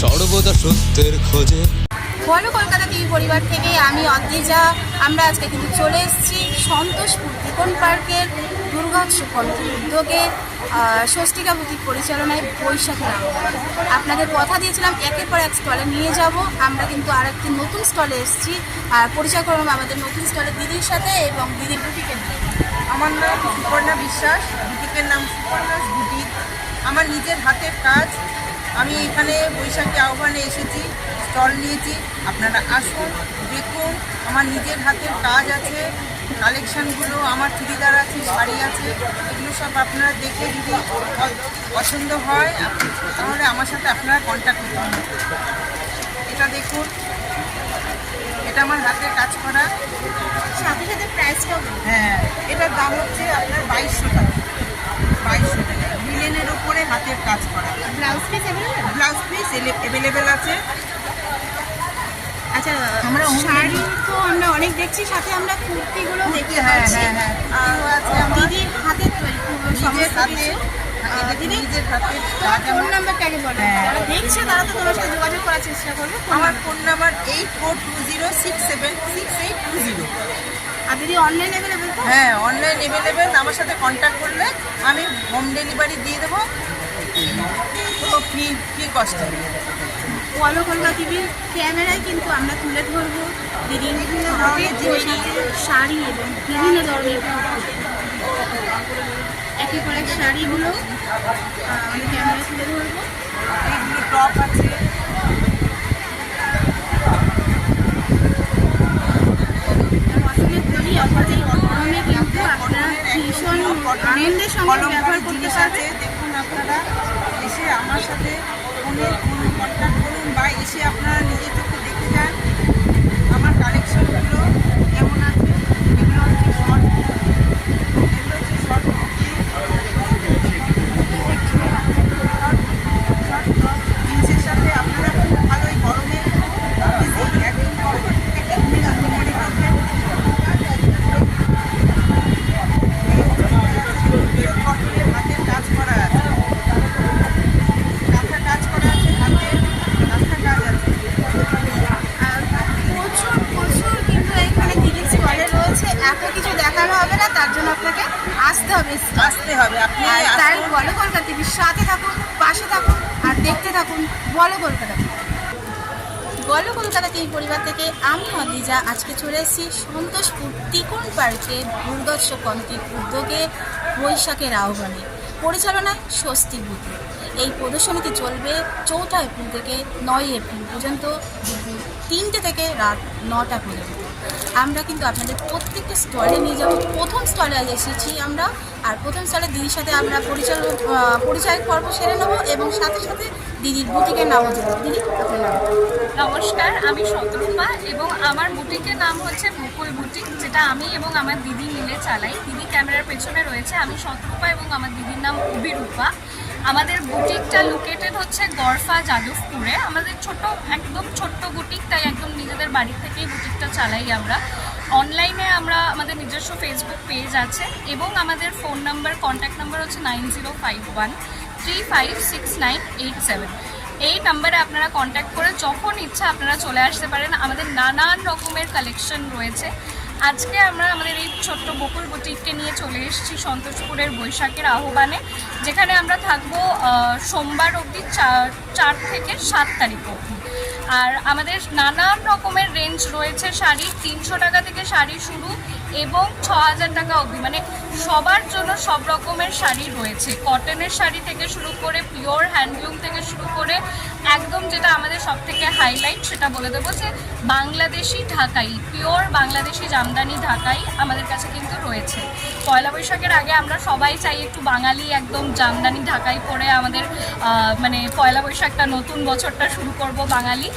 সর্বদা সত্যের খোঁজে। বলো কলকাতা টিভি পরিবার থেকে আমি অদ্রিজা। আমরা আজকে কিন্তু চলে এসেছি সন্তোষপুর ত্রিকোণ পার্কের দুর্গোৎসব কমিটির উদ্যোগে ষষ্ঠীকা পরিচালনায় বৈশাখী আহ্বান আপনাদের কথা দিয়েছিলাম একের পর এক স্টলে নিয়ে যাব। আমরা কিন্তু আর একটি নতুন স্টলে এসেছি। আর পরিচয় করলাম আমাদের নতুন স্টলের দিদির সাথে এবং দিদির বুটিকের আমার নাম সুপর্ণা বিশ্বাস বুটিকের নাম সুপর্ণাস বুটিক। আমার নিজের হাতের কাজ আমি এখানে বৈশাখী আহ্বানে এসেছি স্টল নিয়েছি। আপনারা আসুন দেখুন আমার নিজের হাতের কাজ আছে কালেকশানগুলো আমার চুড়িদার আছে শাড়ি আছে এগুলো সব আপনারা দেখে যদি পছন্দ হয় তাহলে আমার সাথে আপনারা কন্ট্যাক্ট করুন। এটা দেখুন এটা আমার হাতের কাজ করা। সাথে সাথে প্রাইসটাও হ্যাঁ এটার দাম হচ্ছে আপনার বাইশশো টাকা। বাইশশো টাকা। মিলেনের উপরে হাতের কাজ blouse piece blouse piece available আছে। আচ্ছা আমরা শাড়ি তো আমরা অনেক দেখছি সাথে আমরা কুর্তিগুলো দেখতে হ্যাঁ পাচ্ছি। হ্যাঁ হ্যাঁ দিদির হাতে ফোন নাম্বারটা আগে বলো। যারা দেখছে তারা তো তোমার সাথে যোগাযোগ করার চেষ্টা করবে আমার phone number eight four two zero six seven six eight two zero আর দিদি অনলাইন অ্যাভেলেবেল হ্যাঁ অনলাইন অ্যাভেলেবেল আমার সাথে কন্ট্যাক্ট করলে আমি হোম ডেলিভারি দিয়ে দেবো। তো ফ্রি ফ্রি কষ্ট? বলো কলকা টিভির ক্যামেরায় কিন্তু আমরা তুলে ধরবো বিভিন্ন ধরনের তৈরি শাড়ি এবং বিভিন্ন ধরনের একে করে পর এক শাড়িগুলো আহ, ক্যামেরায় তুলে ধরবো এইগুলো টপ আছে প্রথমে বলি আপনাদের গরমে কিন্তু আপনারা ভীষণ আনন্দের সঙ্গে ব্যবহার করতে জিনিস পারবেন আছে দেখুন আপনারা এসে আমার সাথে ফোনে ফোন কন্ট্যাক্ট করুন বা এসে আপনারা নিজে চোখে দেখে যান আমার কালেকশনগুলো কেমন আছে এগুলো হচ্ছে শর্ট এগুলো হচ্ছে শর্ট জিন্সের সাথে আপনারা খুব ভালো এই গরমে easy একদম comfort থেকে আপনি রাখতে পারবেন কটনের হাতের কাজ করা আছে কাঁথা কাজ করা আছে হাতে কাঁথা কাজ আছে আর প্রচুর প্রচুর কিন্তু এখানে দিদির স্টলে রয়েছে এত কিছু দেখানো হবে না তার জন্য আপনাকে আসতে হবে আসতে হবে আপনি তাই। বলো কলকাতা টিভির সাথে থাকুন পাশে থাকুন আর দেখতে থাকুন বলো কলকাতা। বলো কলকাতা টিভি পরিবার থেকে আমি অদিজা আজকে চলে এসেছি সন্তোষপুর তিকোন পার্কে দুর্গোৎসব কমিটির উদ্যোগে বৈশাখের আহ্বানে পরিচালনায় স্বস্তি বুথে এই প্রদর্শনীটি চলবে চৌঠা এপ্রিল থেকে নয় এপ্রিল পর্যন্ত তিনটে থেকে রাত নটা পর্যন্ত আমরা কিন্তু আপনাদের প্রত্যেকটা স্টলে নিয়ে যাব। প্রথম স্টলে এসেছি আমরা। আর প্রথম স্টলে দিদির সাথে আমরা পরিচাল আহ, পরিচয় পর্ব সেরে নেব এবং সাথে সাথে দিদির বুটিকের নামও দেবো দিদি আপনার নাম? নমস্কার আমি শতরূপা এবং আমার বুটিকের নাম হচ্ছে মুকুল বুটিক যেটা আমি এবং আমার দিদি মিলে চালাই। দিদি ক্যামেরার পেছনে রয়েছে আমি শতরূপা এবং আমার দিদির নাম অভিরূপা। আমাদের বুটিকটা লোকেটেড হচ্ছে গরফা যাদবপুরে। আমাদের ছোট, একদম ছোট্ট বুটিক, তাই একদম নিজেদের বাড়ি থেকেই বুটিকটা চালাই আমরা। অনলাইনে আমরা আমাদের নিজস্ব ফেসবুক পেজ আছে এবং আমাদের ফোন নাম্বার কন্ট্যাক্ট নাম্বার হচ্ছে nine zero five one three five six nine eight seven এই নাম্বারে আপনারা কন্ট্যাক্ট করে যখন ইচ্ছা আপনারা চলে আসতে পারেন। আমাদের নানান রকমের কালেকশন রয়েছে। আজকে আমরা আমাদের এই ছোট্ট বকুল বুটিককে নিয়ে চলে এসেছি সন্তোষপুরের বৈশাখের আহ্বানে, যেখানে আমরা থাকব সোমবার অবধি চার থেকে সাত তারিখ অবধি। আর আমাদের নানান রকমের রেঞ্জ রয়েছে শাড়ি তিনশো টাকা থেকে শাড়ি শুরু এবং ছ হাজার টাকা অবধি। মানে সবার জন্য সব রকমের শাড়ি রয়েছে। কটনের শাড়ি থেকে শুরু করে পিওর হ্যান্ডলুম থেকে শুরু করে একদম যেটা আমাদের সব থেকে হাইলাইট সেটা বলে দেবো যে বাংলাদেশি ঢাকাই পিওর বাংলাদেশি জামদানি ঢাকাই আমাদের কাছে কিন্তু রয়েছে। পয়লা বৈশাখের আগে আমরা সবাই চাই একটু বাঙালি একদম জামদানি ঢাকাই পরে আমাদের মানে পয়লা বৈশাখটা, নতুন বছরটা শুরু করব বাঙালি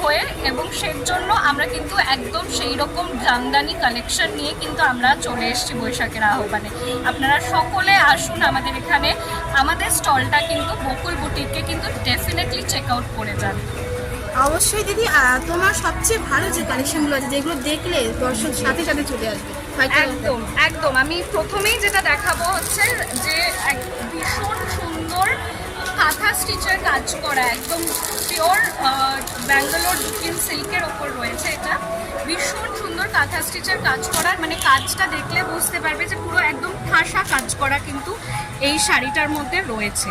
হয়ে। এবং সেই জন্য আমরা কিন্তু একদম সেই রকম জামদানি কালেকশন নিয়ে কিন্তু আমরা চলে এসেছি বৈশাখের আহ্বানে। আপনারা সকলে আসুন আমাদের এখানে। আমাদের স্টলটা কিন্তু বকুল বুটিককে কিন্তু ডেফিনেটলি চেক আউট করে যান। অবশ্যই দিদি তোমার সবচেয়ে ভালো যে কালেকশনগুলো আছে যেগুলো দেখলে দর্শক সাথে সাথে চলে আসবে একদম একদম। আমি প্রথমেই যেটা দেখাবো হচ্ছে যে এক ভীষণ সুন্দর কাঁথা স্টিচের কাজ করা, একদম পিওর ব্যাঙ্গালোর দুকিন সিল্কের ওপর রয়েছে এটা। ভীষণ সুন্দর কাঁথা স্টিচের কাজ করা মানে কাজটা দেখলে বুঝতে পারবে যে পুরো একদম ঠাসা কাজ করা কিন্তু এই শাড়িটার মধ্যে রয়েছে।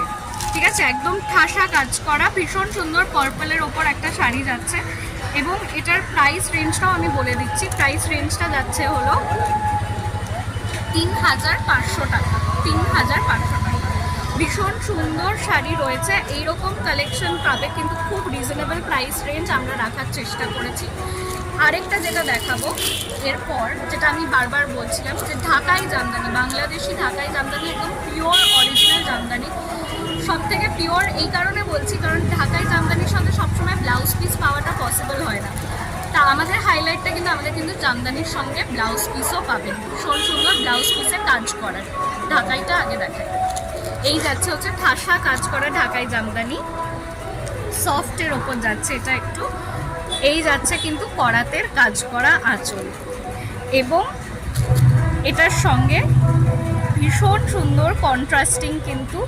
ঠিক আছে? একদম ঠাসা কাজ করা, ভীষণ সুন্দর পার্পলের ওপর একটা শাড়ি যাচ্ছে। এবং এটার প্রাইস রেঞ্জটাও আমি বলে দিচ্ছি। প্রাইস রেঞ্জটা যাচ্ছে হলো তিন হাজার পাঁচশো টাকা। তিন হাজার পাঁচশো টাকা। ভীষণ সুন্দর শাড়ি রয়েছে। এইরকম কালেকশন পাবে কিন্তু খুব রিজনেবল প্রাইস রেঞ্জ আমরা রাখার চেষ্টা করেছি। আরেকটা যেটা দেখাবো, এরপর যেটা আমি বারবার বলছিলাম যে ঢাকাই জামদানি, বাংলাদেশি ঢাকাই জামদানি একদম পিওর অরিজিনাল জামদানি। সব থেকে পিওর এই কারণে বলছি কারণ ঢাকাই জামদানির সঙ্গে সবসময় ব্লাউজ পিস পাওয়াটা পসিবল হয় না। তা আমাদের হাইলাইটটা কিন্তু আমাদের কিন্তু জামদানির সঙ্গে ব্লাউজ পিসও পাবেন। ভীষণ সুন্দর ব্লাউজ পিসে কাজ করার। ঢাকাইটা আগে দেখাই। এই যাচ্ছে হচ্ছে ঠাসা কাজ করা ঢাকাই জামদানি। সফটের ওপর যাচ্ছে এটা একটু। এই যাচ্ছে কিন্তু করাতের কাজ করা আঁচল। এবং এটার সঙ্গে ভীষণ সুন্দর কন্ট্রাস্টিং কিন্তু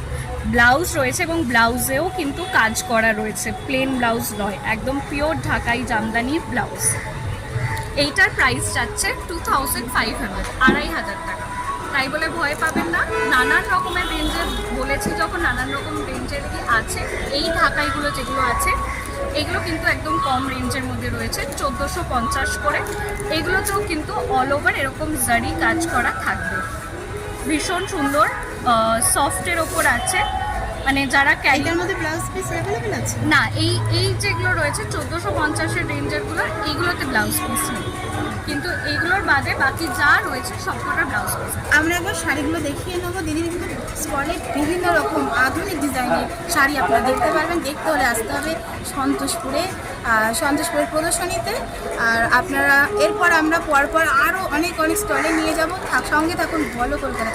ব্লাউজ রয়েছে এবং ব্লাউজেও কিন্তু কাজ করা রয়েছে। প্লেন ব্লাউজ নয়, একদম পিওর ঢাকাই জামদানির ব্লাউজ এইটার প্রাইস যাচ্ছে টু থাউজেন্ড ফাইভ হান্ড্রেড আড়াই হাজার টাকা। তাই বলে ভয় পাবেন না। নানান রকমের রেঞ্জের বলেছি যখন নানান রকম রেঞ্জের কি আছে এই ঢাকাইগুলো যেগুলো আছে এগুলো কিন্তু একদম কম রেঞ্জের মধ্যে রয়েছে চোদ্দোশো পঞ্চাশ করে। এগুলোতেও কিন্তু অল ওভার এরকম জারি কাজ করা থাকবে। ভীষণ সুন্দর সফটের ওপর আছে। মানে যারা ক্যারিটার মধ্যে ব্লাউজ পিস অ্যাভেলেবেল আছে? না এই এই যেগুলো রয়েছে চোদ্দোশো পঞ্চাশের রেঞ্জেরগুলো এইগুলোতে ব্লাউজ পিস নেই। কিন্তু এইগুলোর বাদে বাকি যা রয়েছে সবকটা ব্লাউজ পিস আমরা একবার শাড়িগুলো দেখিয়ে নেব। দিদি কিন্তু স্টলে বিভিন্ন রকম আধুনিক ডিজাইনের শাড়ি আপনারা দেখতে পারবেন। দেখতে হলে আসতে হবে সন্তোষপুরে সন্তোষপুরের প্রদর্শনীতে। আর আপনারা এরপর আমরা পরপর আরও অনেক অনেক স্টলে নিয়ে যাব। সঙ্গে থাকুন ভালো কলকাতা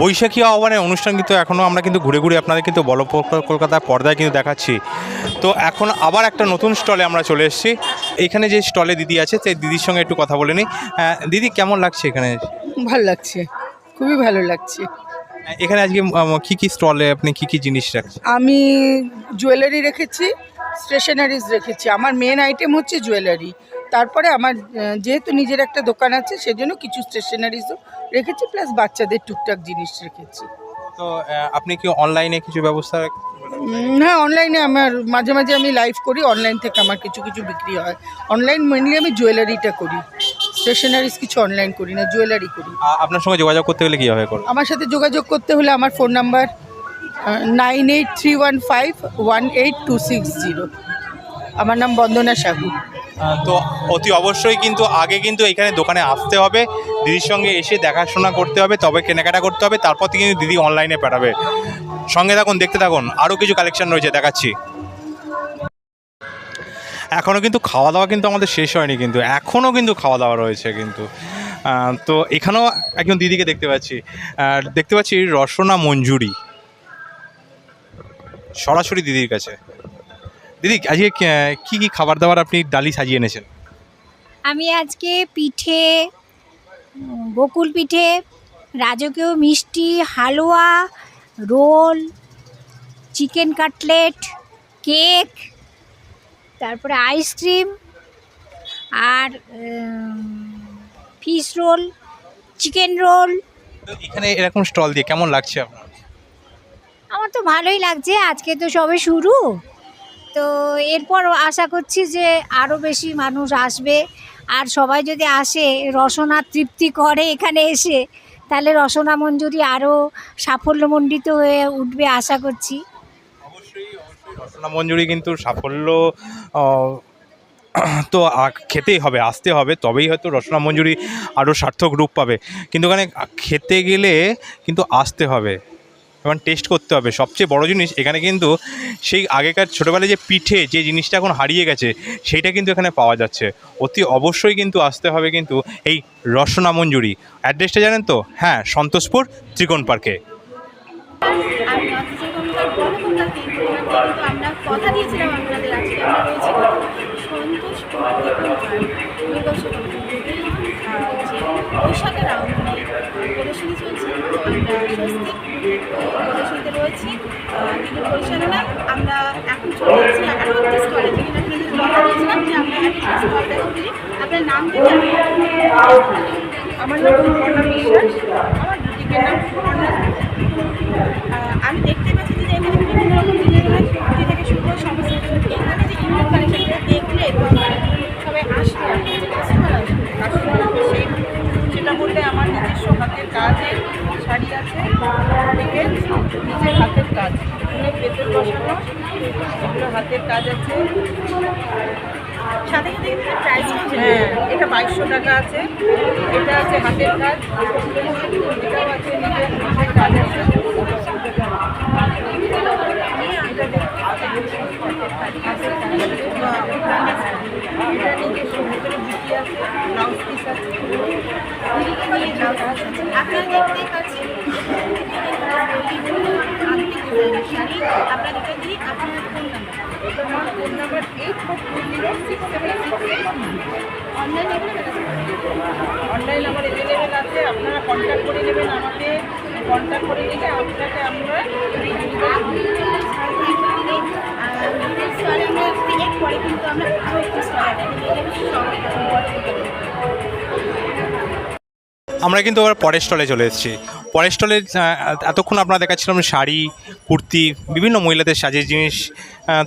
বৈশাখী আহ্বানের অনুষ্ঠান কিন্তু এখনও আমরা কিন্তু ঘুরে ঘুরে আপনাদের কিন্তু বল কলকাতার পর্দায় কিন্তু দেখাচ্ছি। তো এখন আবার একটা নতুন স্টলে আমরা চলে এসেছি। এখানে যে স্টলে দিদি আছে সেই দিদির সঙ্গে একটু কথা বলে নিই। আহ, দিদি কেমন লাগছে এখানে? ভালো লাগছে খুবই ভালো লাগছে। এখানে আজকে কি কি স্টলে আপনি কি কি জিনিস রাখছেন? আমি জুয়েলারি রেখেছি স্টেশনারিজ রেখেছি। আমার মেন আইটেম হচ্ছে জুয়েলারি। তারপরে আমার যেহেতু নিজের একটা দোকান আছে সেজন্য কিছু স্টেশনারিজও রেখেছি প্লাস বাচ্চাদের টুকটাক জিনিস রেখেছি। তো আপনি কি অনলাইনে কিছু ব্যবস্থা হ্যাঁ অনলাইনে আমার মাঝে মাঝে আমি লাইভ করি অনলাইন থেকে আমার কিছু কিছু বিক্রি হয়। অনলাইন মেনলি আমি জুয়েলারিটা করি। স্টেশনারিজ কিছু অনলাইন করি না জুয়েলারি করি। আপনার সঙ্গে যোগাযোগ করতে গেলে কীভাবে করুন আমার সাথে যোগাযোগ করতে হলে আমার phone number nine eight three one five one eight two six zero আমার নাম বন্দনা সাহু। তো অতি অবশ্যই কিন্তু আগে কিন্তু এখানে দোকানে আসতে হবে, দিদির সঙ্গে এসে দেখাশোনা করতে হবে, তবে কেনাকাটা করতে হবে, তারপর থেকে কিন্তু দিদি অনলাইনে পাঠাবে। সঙ্গে থাকুন, দেখতে থাকুন আরও কিছু কালেকশন রয়েছে, দেখাচ্ছি। এখনও কিন্তু খাওয়া দাওয়া কিন্তু আমাদের শেষ হয়নি কিন্তু এখনও কিন্তু খাওয়া দাওয়া রয়েছে কিন্তু। তো এখানেও একজন দিদিকে দেখতে পাচ্ছি। দেখতে পাচ্ছি রসনা মঞ্জুরি, সরাসরি দিদির কাছে। দিদি আজকে কে- কি খাবার দাবার আপনি ডালি সাজিয়ে এনেছেন? আমি আজকে পিঠে বকুল পিঠে রাজকীয় মিষ্টি হালুয়া রোল চিকেন কাটলেট কেক তারপরে আইসক্রিম আর ফিশ রোল চিকেন রোল এখানে এরকম স্টল দিয়ে কেমন লাগছে আপনার? আমার তো ভালোই লাগছে আজকে তো সবে শুরু। তো এরপর আশা করছি যে আরও বেশি মানুষ আসবে। আর সবাই যদি আসে, রসনা তৃপ্তি করে এখানে এসে, তাহলে রসনা মঞ্জুরি আরও সাফল্যমণ্ডিত হয়ে উঠবে আশা করছি। রসনা মঞ্জুরি কিন্তু সাফল্য তো খেতেই হবে, আসতে হবে, তবেই হয়তো রসনা মঞ্জুরি আরও সার্থক রূপ পাবে। কিন্তু ওখানে খেতে গেলে কিন্তু আসতে হবে। এবং টেস্ট করতে হবে। সবচেয়ে বড় জিনিস, এখানে কিন্তু সেই আগেকার ছোটোবেলায় যে পিঠে যে জিনিসটা এখন হারিয়ে গেছে সেইটা কিন্তু এখানে পাওয়া যাচ্ছে। অতি অবশ্যই কিন্তু আসতে হবে কিন্তু এই রসনা মঞ্জুরি। অ্যাড্রেসটা জানেন তো? হ্যাঁ সন্তোষপুর ত্রিকোণ পার্কে প্রদর্শনী চলছে আমরা প্রদর্শনীতে রয়েছি। দিদির পরিচালনায় আমরা এখন চলে যাচ্ছি যে আমরা আপনার নাম কি? আমার আমি দেখতে পাচ্ছি যে এখানে বিভিন্ন রকম ডিজাইনের কুর্তি থেকে শুরু করে এখানে যে ইউনিক কালেকশনটা দেখলে সবাই আসবে কাস্টমার আসবে কাজের শাড়ি আছে থেকে নিজের হাতের কাজ। এগুলো পেতের বসানো, এগুলো হাতের কাজ আছে। সাথে হ্যাঁ এটা বাইশশো টাকা আছে, এটা আছে হাতের কাজ, এটাও আছে নিজের নিজের কাজ আছে। এটা নিজস্ব ভেতরে বুটি আছে, ব্লাউজ পিস আছে। দিই আপনার ফোন নাম্বার ফোন নাম্বার অনলাইনে অনলাইন আমার অ্যাভেলেবেল আছে, আপনারা কন্ট্যাক্ট করে নেবেন আমাকে। কন্ট্যাক্ট করে নিলে আপনাকে আমরা আমরা কিন্তু আমরা আরও একটি সঙ্গে আমরা কিন্তু আবার পরের স্টলে চলে এসেছি। পরের স্টলে এতক্ষণ আপনারা দেখাচ্ছিলাম শাড়ি, কুর্তি, বিভিন্ন মহিলাদের সাজের জিনিস।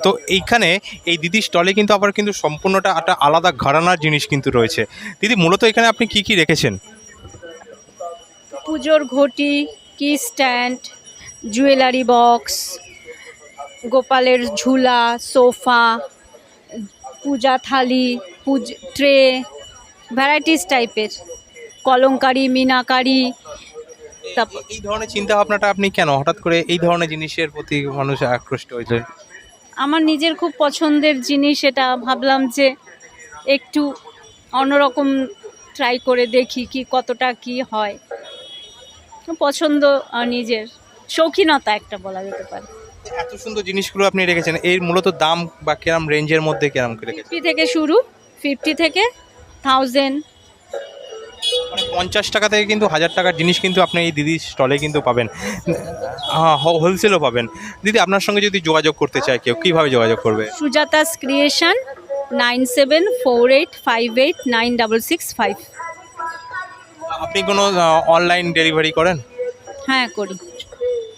তো এইখানে এই দিদির স্টলে কিন্তু আবার কিন্তু সম্পূর্ণটা একটা আলাদা ঘরানার জিনিস কিন্তু রয়েছে। দিদি, মূলত এখানে আপনি কি কি রেখেছেন? পুজোর ঘটি, কি স্ট্যান্ড, জুয়েলারি বক্স, গোপালের ঝুলা, সোফা, পূজা থালি, পুজ, ট্রে ভ্যারাইটিস টাইপের কলঙ্কারি মিনাকারি তারপর এই ধরনের চিন্তা ভাবনাটা আপনি কেন? হঠাৎ করে এই ধরনের জিনিসের প্রতি মানুষ আকৃষ্ট হয়েছে। আমার নিজের খুব পছন্দের জিনিস এটা। ভাবলাম যে একটু অন্যরকম ট্রাই করে দেখি কি কতটা কি হয়। পছন্দ নিজের। শৌখিনতা একটা বলা যেতে পারে। এত সুন্দর জিনিসগুলো আপনি রেখেছেন এর মূলত দাম বা কিরম রেঞ্জের মধ্যে কিরম রেখেছেন? ফিফটি থেকে শুরু ফিফটি থেকে থাউজেন্ড মানে পঞ্চাশ টাকা থেকে কিন্তু হাজার টাকার জিনিস কিন্তু আপনি এই দিদির স্টলে কিন্তু পাবেন। হ্যাঁ হোলসেলও পাবেন। দিদি আপনার সঙ্গে যদি যোগাযোগ করতে চায় কেউ কীভাবে যোগাযোগ করবে? Sujata's creation nine seven four eight five eight nine double six five. আপনি কোনো অনলাইন ডেলিভারি করেন? হ্যাঁ করি।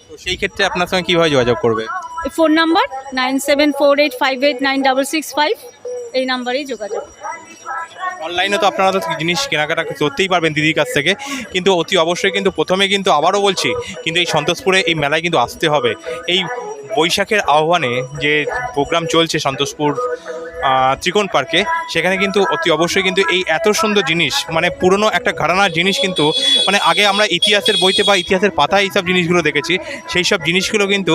তো সেই ক্ষেত্রে আপনার সঙ্গে কীভাবে যোগাযোগ করবে? Phone number nine seven four eight five eight nine double six five এই নাম্বারেই যোগাযোগ। অনলাইনে তো আপনারা তো জিনিস কেনাকাটা করতেই পারবেন দিদির কাছ থেকে। কিন্তু অতি অবশ্যই কিন্তু প্রথমে কিন্তু আবারও বলছি, কিন্তু এই সন্তোষপুরে এই মেলায় কিন্তু আসতে হবে। এই বৈশাখের আহ্বানে যে প্রোগ্রাম চলছে সন্তোষপুর ত্রিকোণ পার্কে, সেখানে কিন্তু অতি অবশ্যই কিন্তু এই এত সুন্দর জিনিস মানে পুরনো একটা ঘরানার জিনিস কিন্তু মানে আগে আমরা ইতিহাসের বইতে বা ইতিহাসের পাতায় এইসব জিনিসগুলো দেখেছি সেই সব জিনিসগুলো কিন্তু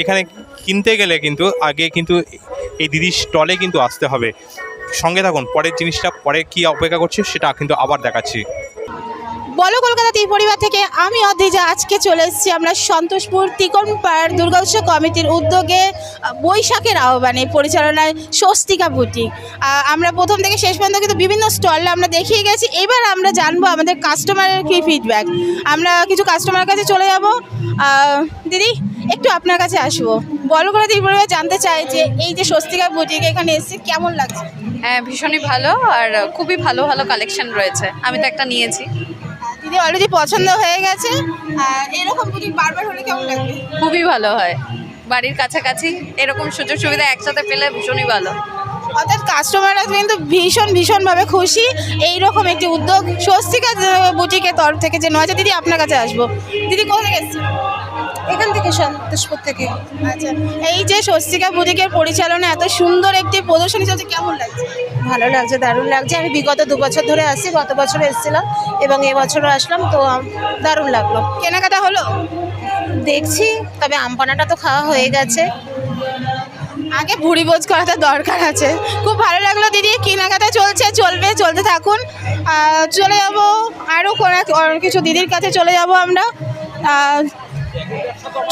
এখানে কিনতে গেলে কিন্তু আগে কিন্তু এই দিদির স্টলে কিন্তু আসতে হবে। সঙ্গে থাকুন, পরের জিনিসটা, পরে কি অপেক্ষা করছে সেটা কিন্তু আবার দেখাচ্ছি। বলো কলকাতা তীর পরিবার থেকে, আমি অদ্রিজা, আজকে চলে এসেছি আমরা সন্তোষপুর তিকন পাড় দুর্গোৎসব কমিটির উদ্যোগে বৈশাখের আহ্বানে পরিচালনায় স্বস্তিকা বুটিক। আমরা প্রথম থেকে শেষ পর্যন্ত কিন্তু বিভিন্ন স্টলে আমরা দেখিয়ে গেছি। এবার আমরা জানব আমাদের কাস্টমারের কী ফিডব্যাক আমরা কিছু কাস্টমারের কাছে চলে যাব। দিদি? একটু আপনার কাছে আসব। বলো করে তীর পরিবার জানতে চাই যে এই যে স্বস্তিকা বুটিক এখানে এসেছে কেমন লাগছে? হ্যাঁ ভীষণই ভালো আর খুবই ভালো ভালো কালেকশন রয়েছে। আমি তো একটা নিয়েছি। দিদি অলরেডি পছন্দ হয়ে গেছে। এরকম বুটিক বারবার হলে কেমন লাগবে? খুবই ভালো হয়। বাড়ির কাছাকাছি এরকম সুযোগ সুবিধা একসাথে পেলে ভীষণই ভালো। অর্থাৎ কাস্টমাররা কিন্তু ভীষণ ভীষণভাবে খুশি। এই রকম একটি উদ্যোগ স্বস্তিকা বুটিকের তরফ থেকে যে নয় দিদি আপনার কাছে আসব। দিদি কোথা থেকে এসেছেন? এখান থেকে সন্তোষপুর থেকে। আচ্ছা এই যে স্বস্তিকা বুটিকের পরিচালনা এত সুন্দর একটি প্রদর্শনী চলছে কেমন লাগছে? ভালো লাগছে দারুণ লাগছে। আমি বিগত দু বছর ধরে আসছি গত বছর এসেছিলাম এবং এবছরও আসলাম তো দারুণ লাগল। কেনাকাটা হলো? দেখছি তবে আমপানাটা তো খাওয়া হয়ে গেছে। আগে ভুড়ি বোঝ করাটা দরকার আছে। খুব ভালো লাগল দিদি কেনাকাটা চলছে চলবে চলতে থাকুন। চলে যাব আরও কোনো কিছু দিদির কাছে চলে যাব আমরা।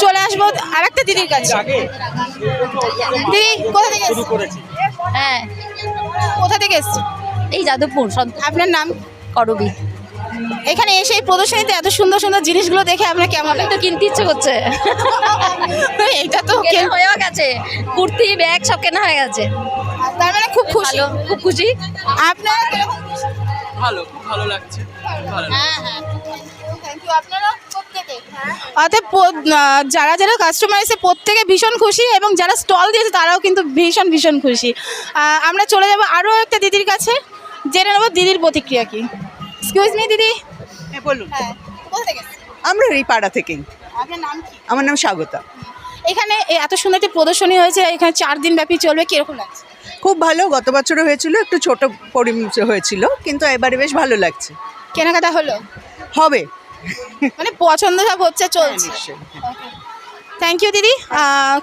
চলে আসব আর একটা দিদির কাছে। দিদি কোথা থেকে হ্যাঁ। কোথা থেকে এসছেন? এই যাদবপুর আপনার নাম? করবি। এখানে এসে এই প্রদর্শনীতে এত সুন্দর সুন্দর জিনিসগুলো দেখে আপনার কেমন তো কিনতে ইচ্ছে করছে। এইটা তো কেনা হয়েও গেছে। কুর্তি ব্যাগ সব কেনা হয়ে গেছে। তার মানে খুব খুশি। খুব খুশি। আপনার ভালো খুব ভালো লাগছে। হ্যাঁ হ্যাঁ। থ্যাংক ইউ আপনারা? অর্থাৎ যারা যারা কাস্টমার এসে প্রত্যেকে ভীষণ খুশি এবং যারা স্টল দিয়েছে তারাও কিন্তু ভীষণ ভীষণ খুশি। আমরা চলে যাব আরও একটা দিদির কাছে। জেনে নেব দিদির প্রতিক্রিয়া কি। এক্সকিউজ মি দিদি। হ্যাঁ বলুন। হ্যাঁ আমরা এই পাড়া থেকেই আপনার নাম কি? আমার নাম স্বাগতা। এখানে এত সুন্দর একটি প্রদর্শনী হয়েছে এখানে চার দিন ব্যাপী চলবে কীরকম লাগছে? খুব ভালো গত বছরও হয়েছিল একটু ছোট পরিমাণে হয়েছিল কিন্তু এবারে বেশ ভালো লাগছে। কেনাকাটা হলো? হবে। মানে পছন্দ সব হচ্ছে চলছে। থ্যাংক ইউ দিদি।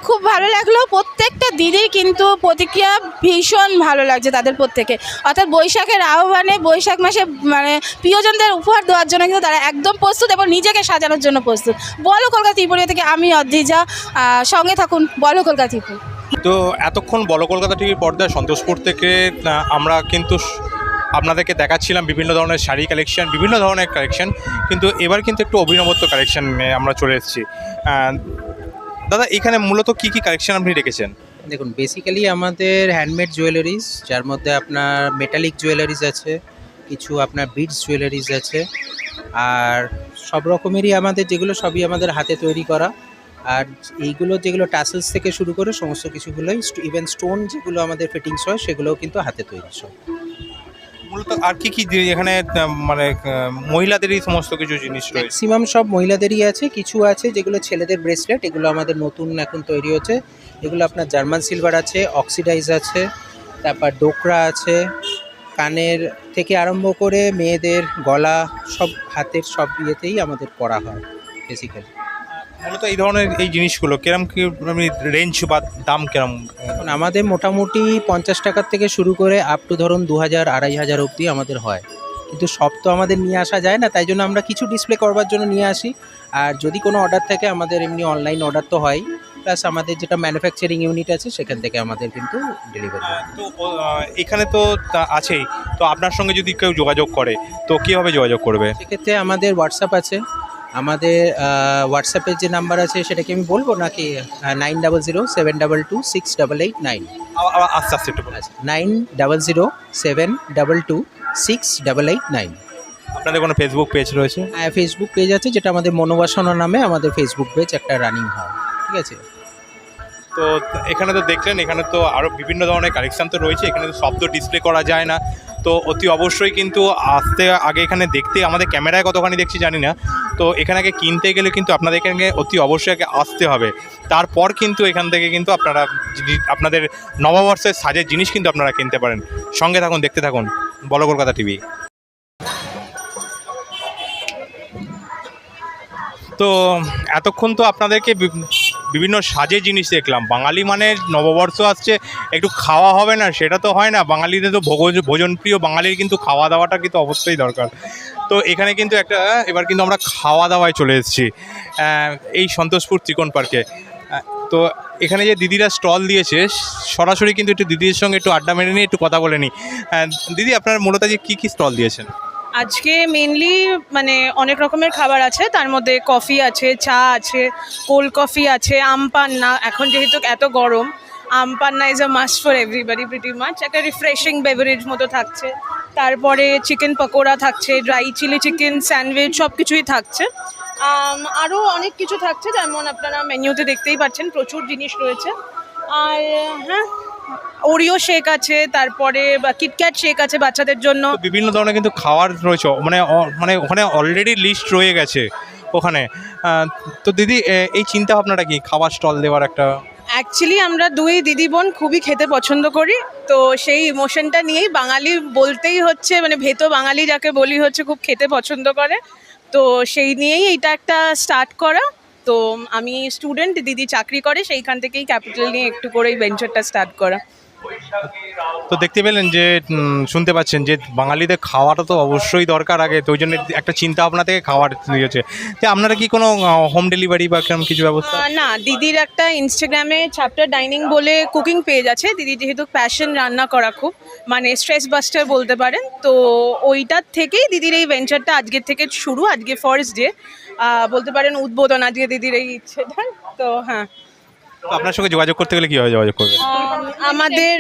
খুব ভালো লাগল। প্রত্যেকটা দিদির কিন্তু প্রতিক্রিয়া ভীষণ ভালো লাগছে তাদের প্রত্যেকে। অর্থাৎ বৈশাখের আহ্বানে বৈশাখ মাসে মানে প্রিয়জনদের উপহার দেওয়ার জন্য কিন্তু তারা একদম প্রস্তুত এবং নিজেকে সাজানোর জন্য প্রস্তুত। বলো কলকাতা ত্রিপুরা থেকে আমি অদ্রিজা। সঙ্গে থাকুন। বলো কলকাতা ত্রিপুরা। তো এতক্ষণ বলো কলকাতা টিভির পর্দায় সন্তোষপুর থেকে আমরা কিন্তু আপনাদেরকে দেখাচ্ছিলাম বিভিন্ন ধরনের শাড়ি কালেকশন বিভিন্ন ধরনের কালেকশন কিন্তু এবার কিন্তু একটু অভিনবত্ব কালেকশন আমরা চলে এসেছি। দাদা, এখানে মূলত কি কি কালেকশন আপনি রেখেছেন? দেখুন বেসিক্যালি আমাদের হ্যান্ডমেড জুয়েলারিজ যার মধ্যে আপনার মেটালিক জুয়েলারিজ আছে, কিছু আপনার বিডস জুয়েলারিজ আছে, আর সব রকমেরই আমাদের যেগুলো, সবই আমাদের হাতে তৈরি করা। আর এইগুলো যেগুলো টাসেলস থেকে শুরু করে সমস্ত কিছুগুলোই ইভেন স্টোন যেগুলো আমাদের ফিটিংস হয়, সেগুলোও কিন্তু হাতে তৈরি সব। মূলত আর কি কি এখানে মানে মহিলাদেরই সমস্ত কিছু জিনিস রয়েছে? ম্যাক্সিমাম সব মহিলাদেরই আছে, কিছু আছে যেগুলো ছেলেদের ব্রেসলেট এগুলো আমাদের নতুন এখন তৈরি হচ্ছে। এগুলো আপনার জার্মান সিলভার আছে অক্সিডাইজ আছে, তারপর ডোকরা আছে, কানের থেকে আরম্ভ করে মেয়েদের গলা, সব হাতের সব ইয়েতেই আমাদের করা হয় বেসিক্যালি মূলত এই ধরনের এই জিনিসগুলো কিরম কি রেঞ্জ বা দাম কিরম? এখন আমাদের মোটামুটি পঞ্চাশ টাকার থেকে শুরু করে আপ টু ধরুন দু হাজার আড়াই হাজার অবধি আমাদের হয়। কিন্তু সব তো আমাদের নিয়ে আসা যায় না তাই জন্য আমরা কিছু ডিসপ্লে করবার জন্য নিয়ে আসি। আর যদি কোনো অর্ডার থাকে আমাদের এমনি অনলাইন অর্ডার তো হয়। প্লাস আমাদের যেটা ম্যানুফ্যাকচারিং ইউনিট আছে সেখান থেকে আমাদের কিন্তু ডেলিভারি হয়। তো এখানে তো আছেই। তো আপনার সঙ্গে যদি কেউ যোগাযোগ করে তো কীভাবে যোগাযোগ করবে? সেক্ষেত্রে আমাদের হোয়াটসঅ্যাপ আছে। আমাদের হোয়াটসঅ্যাপের যে নাম্বার আছে সেটা কি আমি বলব নাকি? Nine double zero seven double two six double eight nine আবার- আবার আস্তে আস্তে একটু আচ্ছা nine double zero seven double two six double eight nine আপনাদের কোনো ফেসবুক পেজ রয়েছে? হ্যাঁ ফেসবুক পেজ আছে যেটা আমাদের মনোবাসনা নামে আমাদের ফেসবুক পেজ একটা রানিং হয়। ঠিক আছে? তো এখানে তো দেখলেন, এখানে তো আরও বিভিন্ন ধরনের কালেকশান তো রয়েছে, এখানে তো শব্দ ডিসপ্লে করা যায় না। তো অতি অবশ্যই কিন্তু আসতে আগে এখানে দেখতে, আমাদের ক্যামেরায় কতখানি দেখছি জানি না। তো এখানে আগে কিনতে গেলে কিন্তু আপনাদের এখানে অতি অবশ্যই আগে আসতে হবে। তারপর কিন্তু এখান থেকে কিন্তু আপনারা আপনাদের নববর্ষের সাজের জিনিস কিন্তু আপনারা কিনতে পারেন। সঙ্গে থাকুন, দেখতে থাকুন। বলো কলকাতা টিভি। তো এতক্ষণ তো আপনাদেরকে বিভিন্ন সাজের জিনিস দেখলাম। বাঙালি মানে নববর্ষ আসছে, একটু খাওয়া হবে না, সেটা তো হয় না। বাঙালিদের তো ভোগ, ভোজনপ্রিয় বাঙালির কিন্তু খাওয়া দাওয়াটা কিন্তু অবশ্যই দরকার। তো এখানে কিন্তু একটা, এবার কিন্তু আমরা খাওয়া দাওয়ায় চলে এসেছি এই সন্তোষপুর ত্রিকোণ পার্কে। তো এখানে যে দিদিরা স্টল দিয়েছে, সরাসরি কিন্তু একটু দিদির সঙ্গে একটু আড্ডা মেরে নিয়ে একটু কথা বলে নিই। দিদি, আপনার মূলত যে কী কী স্টল দিয়েছেন? আজকে মেনলি মানে অনেক রকমের খাবার আছে। তার মধ্যে কফি আছে, চা আছে কোল্ড কফি আছে, আম পান্না। এখন যেহেতু এত গরম, aam panna is a must for everybody pretty much একটা রিফ্রেশিং বেভারেজ মতো থাকছে। তারপরে চিকেন পকোড়া থাকছে ড্রাই চিলি চিকেন স্যান্ডউইচ সব কিছুই থাকছে আরও অনেক কিছু থাকছে, যেমন আপনারা মেনুতে দেখতেই পাচ্ছেন, প্রচুর জিনিস রয়েছে। আর হ্যাঁ ওরিও শেক আছে তারপরে কিটক্যাট শেক আছে বাচ্চাদের জন্য। বিভিন্ন ধরনের কিন্তু খাওয়ার রয়েছে মানে মানে ওখানে অলরেডি লিস্ট রয়ে গেছে ওখানে। তো দিদি এই চিন্তা ভাবনাটা কি? খাবার স্টল দেওয়ার একটা অ্যাকচুয়ালি আমরা দুই দিদি বোন খুবই খেতে পছন্দ করি তো সেই ইমোশনটা নিয়েই বাঙালি বলতেই হচ্ছে মানে ভেতো বাঙালি যাকে বলি হচ্ছে খুব খেতে পছন্দ করে। তো সেই নিয়েই এটা একটা স্টার্ট করা। তো আমি স্টুডেন্ট দিদি চাকরি করে, সেইখান থেকেই ক্যাপিটাল নিয়ে একটু করে এই ভেঞ্চারটা স্টার্ট করা। তো দেখতে পেলেন যে শুনতে পাচ্ছেন যে বাঙালিদের খাওয়াটা তো অবশ্যই দরকার আগে, তো ওই জন্য একটা চিন্তা ভাবনা থেকে খাওয়ার দিয়েছে। তো আপনারা কি কোনো হোম ডেলিভারি বা কীরকম কিছু ব্যবস্থা? না, দিদির একটা ইনস্টাগ্রামে চ্যাপ্টার ডাইনিং বলে কুকিং পেজ আছে। দিদি যেহেতু প্যাশন রান্না করা খুব মানে স্ট্রেস বাস্টার বলতে পারেন, তো ওইটার থেকেই দিদির এই ভেঞ্চারটা আজকের থেকে শুরু, আজকে ফার্স্ট ডে বলতে পারেন উদ্বোধন, আজকে দিদির এই ইচ্ছেটা, তো হ্যাঁ। তো আপনার সঙ্গে যোগাযোগ করতে গেলে কীভাবে যোগাযোগ করবে আমাদের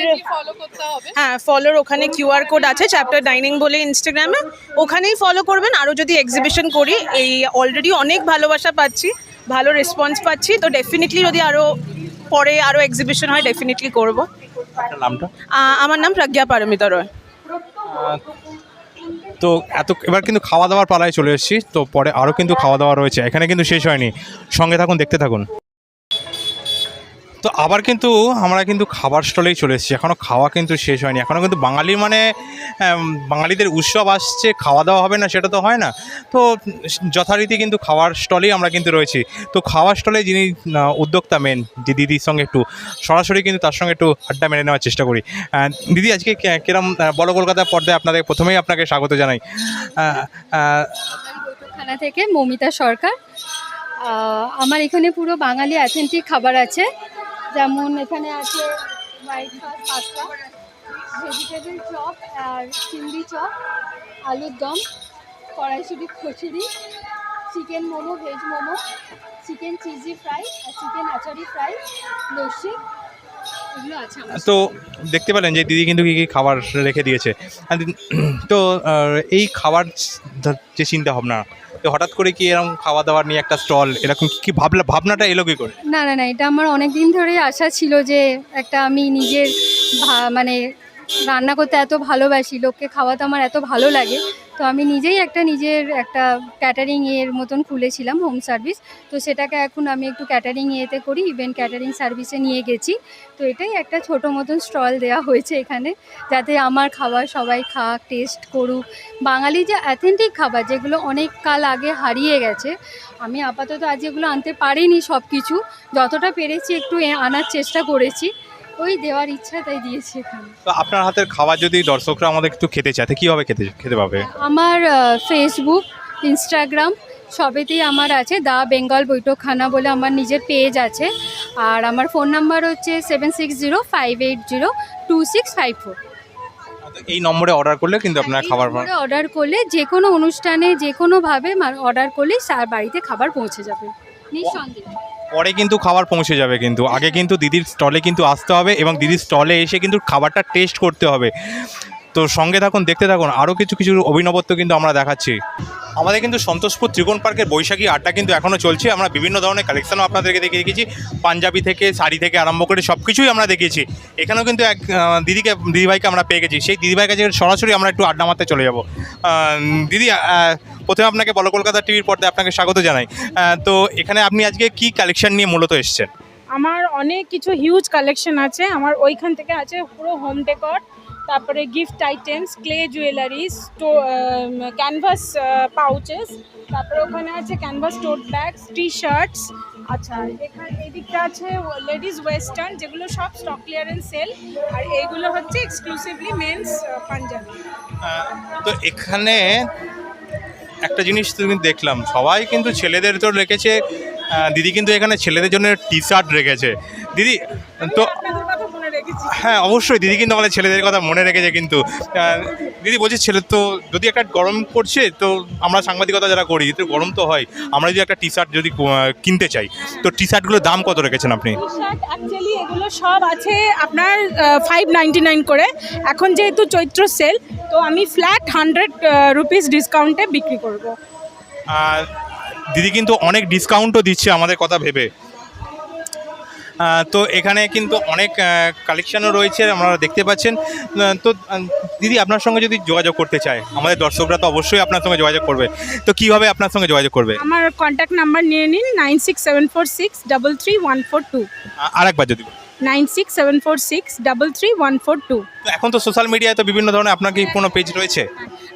হ্যাঁ ফলোর ওখানে কিউআর কোড আছে চ্যাপ্টার ডাইনিং বলে ইনস্টাগ্রামে ওখানেই ফলো করবেন। আরও যদি এক্সিবিশন করি এই অলরেডি অনেক ভালোবাসা পাচ্ছি ভালো রেসপন্স পাচ্ছি তো ডেফিনেটলি যদি আরও পরে আরও এক্সিবিশন হয় ডেফিনেটলি করব। নামটা? আমার নাম প্রজ্ঞা পারমিতা রয়। তো এত এবার কিন্তু খাওয়া দাওয়ার পালায় চলে এসেছি তো পরে আরও কিন্তু খাওয়া দাওয়া রয়েছে। এখানে কিন্তু শেষ হয়নি। সঙ্গে থাকুন দেখতে থাকুন। তো আবার কিন্তু আমরা কিন্তু খাবার স্টলেই চলে এসেছি। এখনও খাওয়া কিন্তু শেষ হয়নি। এখনও কিন্তু বাঙালি মানে বাঙালিদের উৎসব আসছে খাওয়া দাওয়া হবে না, সেটা তো হয় না। তো যথারীতি কিন্তু খাওয়ার স্টলেই আমরা কিন্তু রয়েছি। তো খাওয়ার স্টলে যিনি উদ্যোক্তা মেন যে দিদির সঙ্গে একটু, সরাসরি কিন্তু তার সঙ্গে একটু আড্ডা মেনে নেওয়ার চেষ্টা করি। দিদি, আজকে কিরম বড় কলকাতার পর্দায় আপনাদের প্রথমেই আপনাকে স্বাগত জানাই। থানা থেকে মমিতা সরকার। আমার এখানে পুরো বাঙালি অ্যাথেন্টিক খাবার আছে। যেমন এখানে আছে white sauce pasta vegetable chop আর চিংড়ি চপ আলুর দম, কড়াইশুটি, kachori chicken momo veg momo chicken cheesy fry আর চিকেন আচারি ফ্রাই লস্যি তো দেখতে পেলেন যে দিদি কিন্তু কী কী খাবার রেখে দিয়েছে। তো এই খাবার যে চিন্তা ভাবনা তো হঠাৎ করে কি এরকম খাওয়া দাওয়ার নিয়ে একটা স্টল এরকম কি ভাবলা ভাবনাটা এলো কি করে? না না না এটা আমার অনেক দিন ধরেই আশা ছিল যে একটা আমি নিজের মানে রান্না করতে এত ভালোবাসি, লোককে খাওয়াতে আমার এত ভালো লাগে। তো আমি নিজেই একটা নিজের একটা ক্যাটারিং এর মতন খুলেছিলাম হোম সার্ভিস তো সেটাকে এখন আমি একটু ক্যাটারিং ইয়েতে করি ইভেন্ট ক্যাটারিং সার্ভিসে নিয়ে গেছি। তো এটাই একটা ছোট মতন স্টল দেওয়া হয়েছে এখানে, যাতে আমার খাবার সবাই খাক টেস্ট করুক। বাঙালি যে অ্যাথেন্টিক খাবার, যেগুলো অনেক কাল আগে হারিয়ে গেছে, আমি আপাতত আজ এগুলো আনতে পারিনি সব কিছু যতটা পেরেছি একটু আনার চেষ্টা করেছি। ওই দেওয়ার ইচ্ছা তাই দিয়েছি এখানে। তো আপনার হাতের খাবার যদি দর্শকরা আমাদের একটু খেতে চায় তো কীভাবে খেতে খেতে পাবে? আমার ফেসবুক ইনস্টাগ্রাম সবেতেই আমার আছে। দা বেঙ্গল বৈঠকখানা বলে আমার নিজের পেজ আছে। আর আমার ফোন নাম্বার হচ্ছে seven six zero five eight zero two six five four এই নম্বরে অর্ডার করলে কিন্তু আপনার খাবার পাবেন। অর্ডার করলে যে কোনো অনুষ্ঠানে যে কোনোভাবে অর্ডার করলেই সার বাড়িতে খাবার পৌঁছে যাবে। নিঃসন্দেহে। পরে কিন্তু খাবার পৌঁছে যাবে কিন্তু। আগে কিন্তু দিদির স্টলে কিন্তু আসতে হবে এবং দিদির স্টলে এসে কিন্তু খাবারটা টেস্ট করতে হবে। তো সঙ্গে থাকুন, দেখতে থাকুন। আরও কিছু কিছু অভিনবত্ব কিন্তু আমরা দেখাচ্ছি। আমাদের কিন্তু সন্তোষপুর ত্রিকোণ পার্কের বৈশাখী আড্ডা কিন্তু এখনও চলছে। আমরা বিভিন্ন ধরনের কালেকশনও আপনাদেরকে দেখে দেখিয়েছি। পাঞ্জাবি থেকে, শাড়ি থেকে আরম্ভ করে সব কিছুই আমরা দেখিয়েছি। এখানেও কিন্তু এক দিদিকে, দিদিভাইকে আমরা পেয়ে গেছি। সেই দিদিভাইয়ের কাছে সরাসরি আমরা একটু আড্ডা মারতে চলে যাব। দিদি প্রথমে আপনাকে বলো কলকাতা টিভির পর্দায় আপনাকে স্বাগত জানাই। তো এখানে আপনি আজকে কি কালেকশন নিয়ে মূলত এসছেন? আমার অনেক কিছু হিউজ কালেকশন আছে। আমার ওইখান থেকে আছে পুরো হোম ডেকর তারপরে gift items clay jewelleries canvas pouches তারপরে ওখানে আছে canvas tote bags T shirts আচ্ছা এখানে এদিকটা আছে লেডিস ওয়েস্টার্ন যেগুলো সব স্টক ক্লিয়ারেন্স সেল আর এইগুলো হচ্ছে এক্সক্লুসিভলি মেন্স পাঞ্জাবি তো এখানে একটা জিনিস তুমি দেখলাম সবাই কিন্তু ছেলেদের তো রেখেছে দিদি কিন্তু এখানে ছেলেদের জন্য টি শার্ট রেখেছে। দিদি তো হ্যাঁ অবশ্যই। দিদি কিন্তু আমাদের ছেলেদের কথা মনে রেখেছে কিন্তু দিদি বলছি ছেলে তো যদি একটা গরম পড়ছে তো আমরা সাংবাদিকতা যারা করি তো গরম তো হয়। আমরা যদি একটা টি শার্ট যদি কিনতে চাই তো টি শার্টগুলোর দাম কত রেখেছেন আপনি? অ্যাকচুয়ালি এগুলো সব আছে আপনার ফাইভ নাইনটি নাইন করে। এখন যেহেতু চৈত্র সেল তো আমি ফ্ল্যাট হান্ড্রেড রুপিস ডিসকাউন্টে বিক্রি করব। আর দিদি কিন্তু অনেক ডিসকাউন্টও দিচ্ছে আমাদের কথা ভেবে। তো এখানে কিন্তু অনেক কালেকশনও রয়েছে আপনারা দেখতে পাচ্ছেন। তো দিদি আপনার সঙ্গে যদি যোগাযোগ করতে চায় আমাদের দর্শকরা তো অবশ্যই আপনার সঙ্গে যোগাযোগ করবে। তো কীভাবে আপনার সঙ্গে যোগাযোগ করবে? আমার কন্ট্যাক্ট নাম্বার নিয়ে নিন nine six seven four six double three one four two আ- আরেকবার যদি nine six seven four six double three one four two এখন তো সোশ্যাল মিডিয়ায় তো বিভিন্ন ধরনের আপনার কি কোনো পেজ রয়েছে?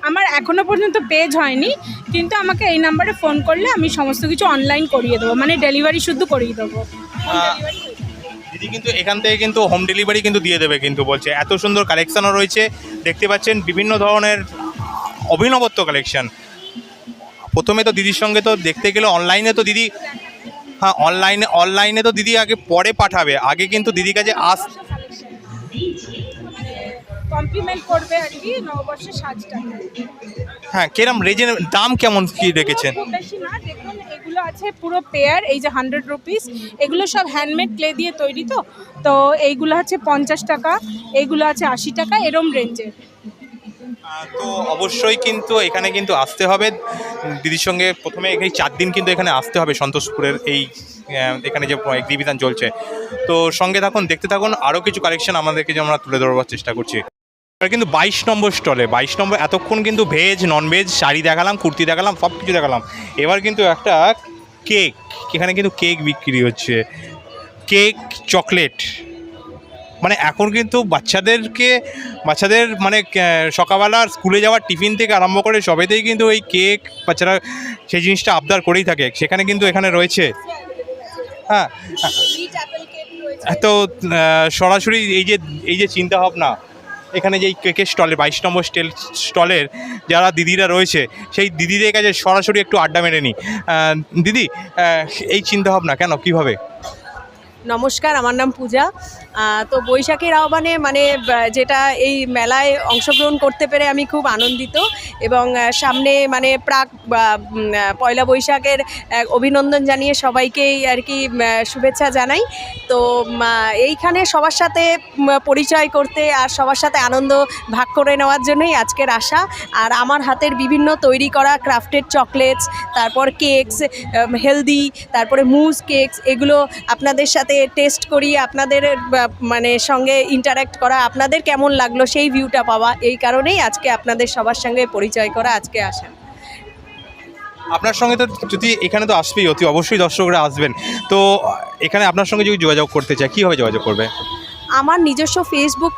আমার এখনও পর্যন্ত পেজ হয়নি কিন্তু আমাকে এই নাম্বারে ফোন করলে আমি সমস্ত কিছু অনলাইন করিয়ে দেবো মানে ডেলিভারি শুদ্ধ করিয়ে দেবো। দিদি কিন্তু এখান থেকে কিন্তু হোম ডেলিভারি কিন্তু দিয়ে দেবে কিন্তু বলছে। এত সুন্দর কালেকশনও রয়েছে। দেখতে পাচ্ছেন বিভিন্ন ধরনের অভিনবত্ব কালেকশন প্রথমে তো দিদির সঙ্গে তো দেখতে গেলে অনলাইনে তো দিদি হ্যাঁ অনলাইনে অনলাইনে তো দিদি আগে পরে পাঠাবে। আগে কিন্তু দিদির কাছে আস কমপ্লিমেন্ট করবে আর কি নববর্ষের সাজটা। হ্যাঁ কিরম রেজেন দাম কেমন কি রেখেছেন বেশি না দেখুন এগুলো আছে পুরো পেয়ার, এই যে হান্ড্রেড রুপিস এগুলো সব হ্যান্ডমেড ক্লে দিয়ে তৈরি তো। তো এইগুলো আছে পঞ্চাশ টাকা, এইগুলো আছে আশি টাকা, এরম রেঞ্জের তো অবশ্যই কিন্তু এখানে কিন্তু আসতে হবে। দিদির সঙ্গে প্রথমে এই চার দিন কিন্তু এখানে আসতে হবে, সন্তোষপুরের এই এখানে যে এক্সিবিশন চলছে। তো সঙ্গে থাকুন, দেখতে থাকুন আরও কিছু কালেকশন আমাদেরকে যে আমরা তুলে ধরবার চেষ্টা করছি। এবার কিন্তু বাইশ নম্বর স্টলে বাইশ নম্বর এতক্ষণ কিন্তু ভেজ নন ভেজ শাড়ি দেখালাম কুর্তি দেখালাম সব কিছু দেখালাম। এবার কিন্তু একটা কেক এখানে কিন্তু কেক বিক্রি হচ্ছে। Cake chocolate. মানে এখন কিন্তু বাচ্চাদেরকে বাচ্চাদের মানে সকালবেলা স্কুলে যাওয়ার টিফিন থেকে আরম্ভ করে সবেতেই কিন্তু ওই কেক বাচ্চারা সেই জিনিসটা আবদার করেই থাকে। সেখানে কিন্তু এখানে রয়েছে হ্যাঁ তো সরাসরি এই যে এই যে চিন্তা ভাবনা এখানে যেই কেকের স্টলে, বাইশ নম্বর স্টেল স্টলের যারা দিদিরা রয়েছে, সেই দিদিদের কাছে সরাসরি একটু আড্ডা মেরে নিই। দিদি এই চিন্তা ভাবনা কেন, কীভাবে? নমস্কার, আমার নাম পূজা। তো বৈশাখীর আহ্বানে মানে যেটা এই মেলায় অংশগ্রহণ করতে পেরে আমি খুব আনন্দিত এবং সামনে মানে প্রাক পয়লা বৈশাখের অভিনন্দন জানিয়ে সবাইকেই আর কি শুভেচ্ছা জানাই। তো এইখানে সবার সাথে পরিচয় করতে আর সবার সাথে আনন্দ ভাগ করে নেওয়ার জন্যই আজকের আশা। আর আমার হাতের বিভিন্ন তৈরি করা ক্রাফটেড চকলেটস, তারপর কেকস হেলদি, তারপরে মুজ কেকস, এগুলো আপনাদের সাথে টেস্ট করিয়ে আপনাদের মানে সঙ্গে ইন্টারাক্ট করা আপনাদের কেমন লাগল, সেই ভিউটা পাওয়া, এই কারণেই আজকে আপনাদের সবার সঙ্গে পরিচয় করা আজকে আসেন আপনার সঙ্গে তো যদি এখানে তো আসবেই, অতি অবশ্যই দর্শকরা আসবেন। তো এখানে আপনার সঙ্গে যদি যোগাযোগ করতে চায়, কীভাবে যোগাযোগ করবে? আমার নিজস্ব ফেসবুক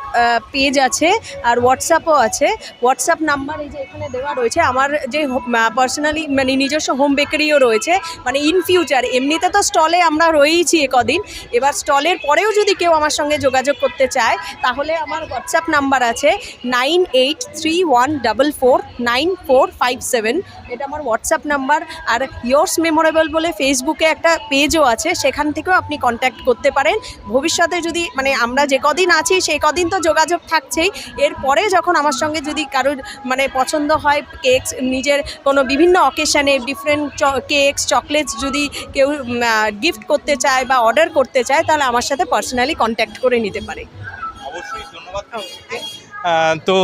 পেজ আছে আর হোয়াটসঅ্যাপও আছে। হোয়াটসঅ্যাপ নাম্বার এই যে এখানে দেওয়া রয়েছে, আমার যে পার্সোনালি মানে নিজস্ব হোম বেকারিও রয়েছে মানে ইন ফিউচার এমনিতে তো স্টলে আমরা রয়েইছি কদিন এবার স্টলের পরেও যদি কেউ আমার সঙ্গে যোগাযোগ করতে চায়, তাহলে আমার হোয়াটসঅ্যাপ নাম্বার আছে nine eight three one double four nine four five seven এটা আমার হোয়াটসঅ্যাপ নাম্বার আর ইয়োর্স মেমোরেবল বলে ফেসবুকে একটা পেজও আছে, সেখান থেকেও আপনি কন্ট্যাক্ট করতে পারেন। ভবিষ্যতে যদি মানে আমরা যে কদিন আছি সেই কদিন তো যোগাযোগ থাকছেই। এরপরে যখন আমার সঙ্গে যদি কারোর মানে পছন্দ হয় কেকস নিজের কোনো বিভিন্ন অকেশানে ডিফারেন্ট কেকস চকলেটস যদি কেউ গিফট করতে চায় বা অর্ডার করতে চায় তাহলে আমার সাথে পার্সোনালি কন্ট্যাক্ট করে নিতে পারে। অবশ্যই ধন্যবাদ। তো